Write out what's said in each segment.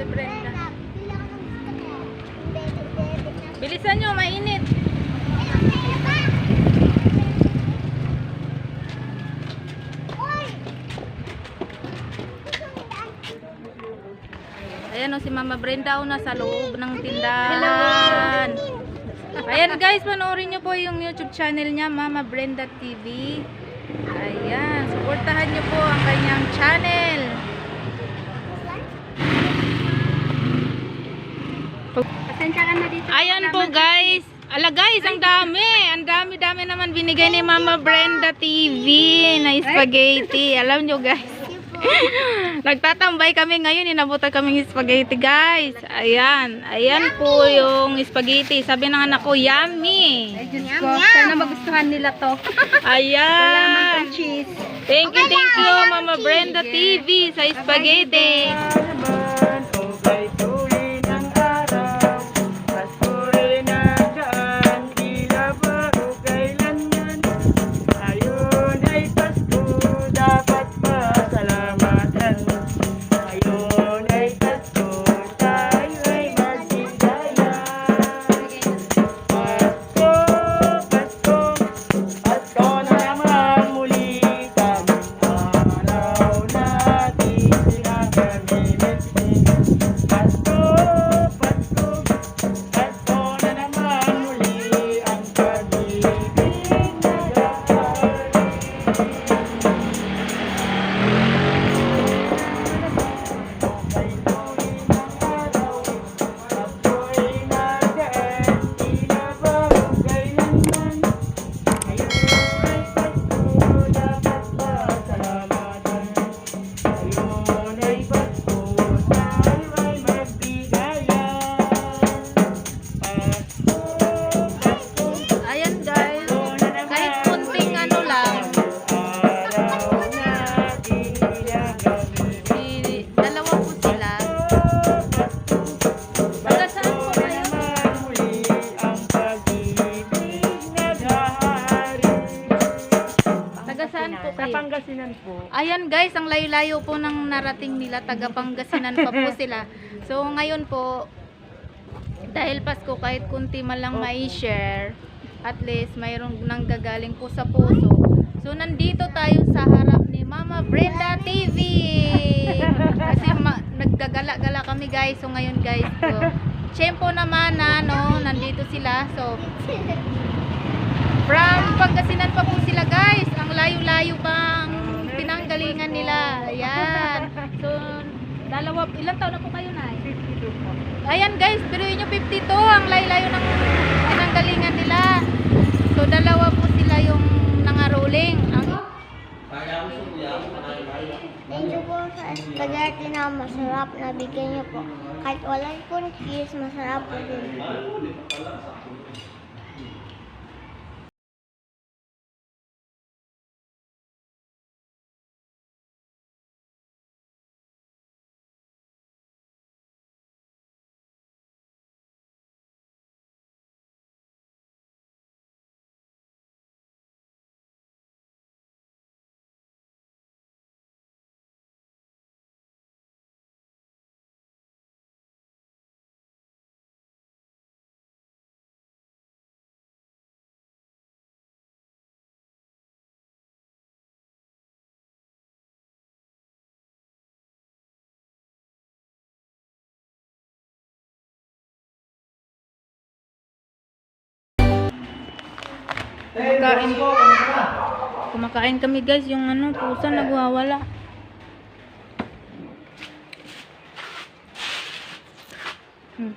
Ate Brenda. Bilisan nyo, mainit. Ayan o, si Mama Brenda o nasa loob ng tindahan. Ayan guys, panoorin nyo po yung YouTube channel niya, Mama Brenda TV. Ayan, supportahan nyo po ang kanyang channel. Pasensya ka na dito. Ayan po guys. Ala guys, ang dami. Ang dami-dami naman binigay ni Mama Brenda TV na spaghetti. Alam nyo guys. Nagtatambay kami ngayon, inabutan kaming spaghetti guys. Ayan, ayan po yung spaghetti. Sabi ng anak ko, yummy. Ay, Diyos ko. Sana magustuhan nila to. Ayan. cheese. Thank you, thank you Mama Brenda TV sa spaghetti. Ayan layo-layo po ng narating nila, taga Pangasinan pa po sila. So ngayon po, dahil Pasko kahit kunti man lang may share, at least mayroong nang gagaling po sa puso. So nandito tayo sa harap ni Mama Brenda TV. Kasi ma- naggagala-gala kami guys. So ngayon guys, so, Tiyempo naman na no, nandito sila. So From Pangasinan pa po sila guys. Ang layo-layo pang dalawa, ilang taon na po kayo na? Ayan guys, pero nyo 52. Ang layo-layo ng pinanggalingan nila. So, dalawa po sila yung nangaruling. Ang, Thank you po sa spaghetti na masarap na bigyan niyo po. Kahit wala po cheese, masarap po din. Kumakain. Kumakain kami guys. Yung ano, pusa nagwawala. Hmm.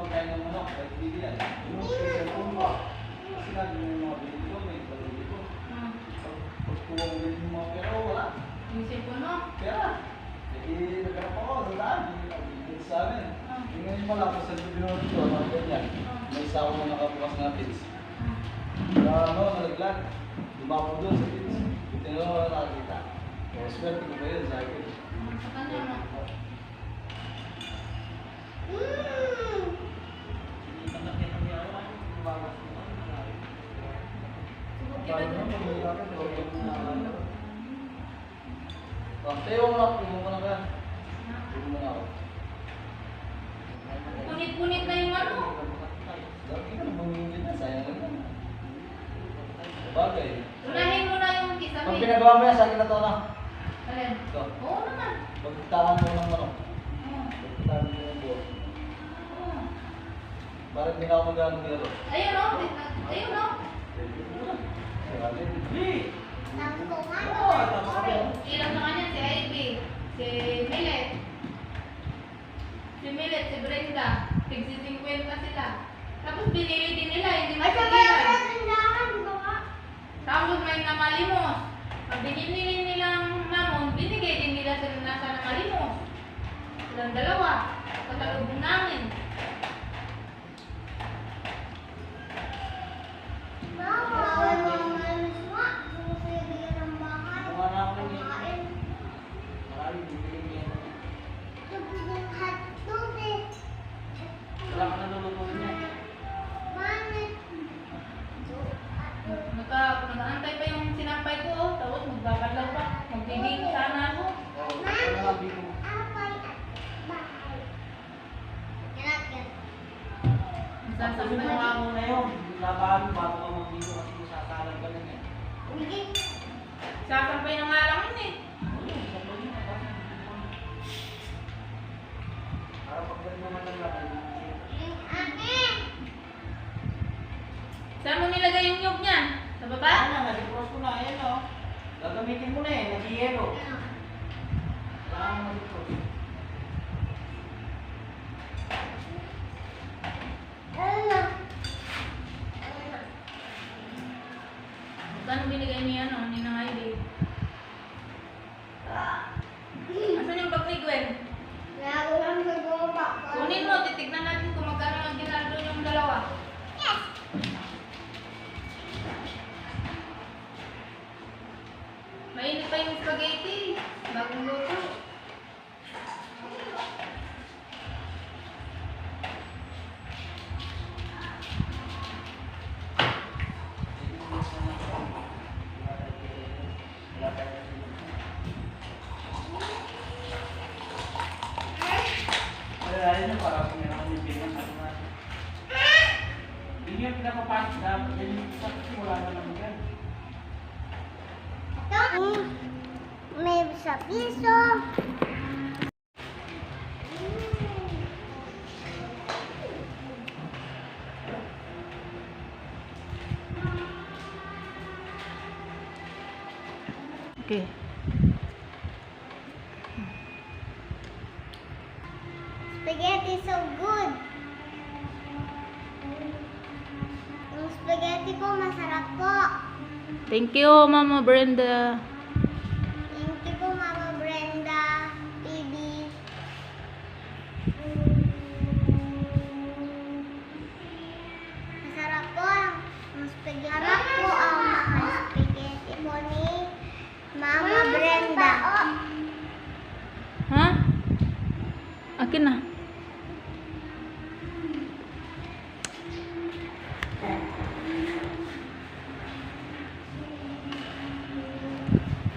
sa pagkain ng manok, kahit hindi yan. Yung special phone ko. Kasi nga, yung mga bilhin ko, may balili ko. Hmm. Pag- Pagkuha ko din yung mga pera wala. Yung cellphone mo? Pera. Eh, nagkarap ako, nandaan. Hindi sa amin. Ah. Yung ngayon pa lang, sa binunod ko, mga ganyan. May isa ako nakabukas na pins. Na ano, nalaglag. Lumapo doon sa pins. Buti na nakakita. O, swerte ko pa yun sa akin. Sa kanya mo. Mm. Sugot kita Paano doon. mo, mahirapan, order mo na ano. Oh, tayo mo na, pumo mo na ka. Pumo mo na ako. Punit-punit na yung ano. Lagi ka na bumingin na, sayang lang yan. Bagay. Unahin mo na yung Pag kisame. pinagawa mo yan, sa akin na to na. Alin? Ito. Oo naman. Pagtahan mo ng manok. Oo. Pagtahan mo ng. Oo. Parang hindi na ako mag-ano dito. Ayun o. Ayun o. Ilang na kanya si Ivy. Si Millet. Si Millet, si Brenda. Tigsi 50 sila. Tapos binili din nila, hindi sa baka. Tapos may namalimos. Pag binili nilang mamon, binigay din nila sa nasa namalimos. Silang dalawa. Kasalubong namin. Sasampay na nga lang yun eh. Saan mo nilagay yung nyug niyan? Sa baba? Ano, nag-cross ko na, ayan o. Gagamitin mo na eh, nag-yelo. Kailangan mo nag-cross. Ano? Saan binigay niya sa piso. Okay. Spaghetti so good. Yung spaghetti po masarap po. Thank you, Mama Brenda.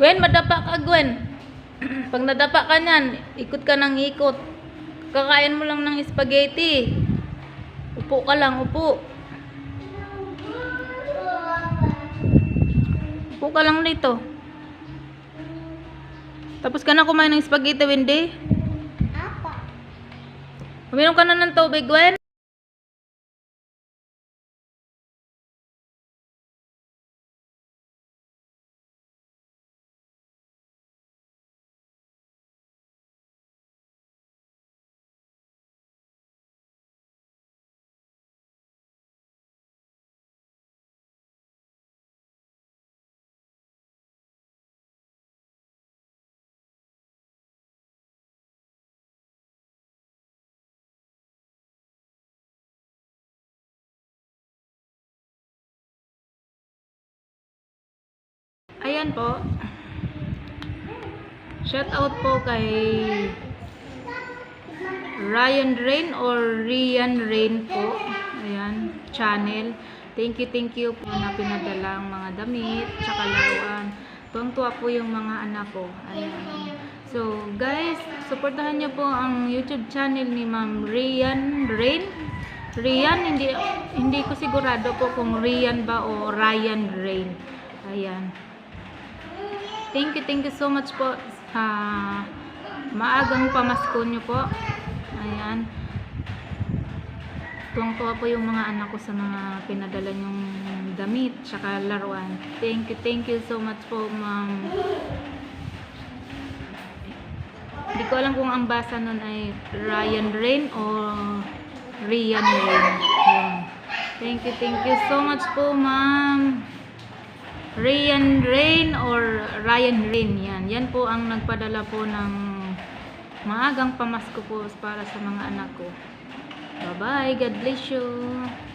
Gwen, madapa ka, Gwen. Pag nadapa ka niyan, ikot ka ng ikot. Kakain mo lang ng spaghetti. Upo ka lang, upo. Upo ka lang dito. Tapos ka na kumain ng spaghetti, Wendy. Apa? Uminom ka na ng tubig, Gwen. Ayan po. Shout out po kay Ryan Rain or Rian Rain po. Ayan, channel. Thank you, thank you po na pinadala ang mga damit, tsaka laruan. Tuwang-tuwa po yung mga anak ko. Ayan. So, guys, supportahan niyo po ang YouTube channel ni Ma'am Rian Rain. Rian, hindi hindi ko sigurado po kung Rian ba o Ryan Rain. Ayan. Thank you, thank you so much po sa maagang pamasko nyo po. Ayan. Tuwang-tuwa po yung mga anak ko sa mga pinadala nyong damit, tsaka laruan. Thank you, thank you so much po, ma'am. Hindi ko alam kung ang basa nun ay Ryan Rain o Rian Rain. Yun. Thank you, thank you so much po, ma'am. Ryan Rain or Ryan Rain yan. Yan po ang nagpadala po ng maagang pamasko po para sa mga anak ko. Bye-bye. God bless you.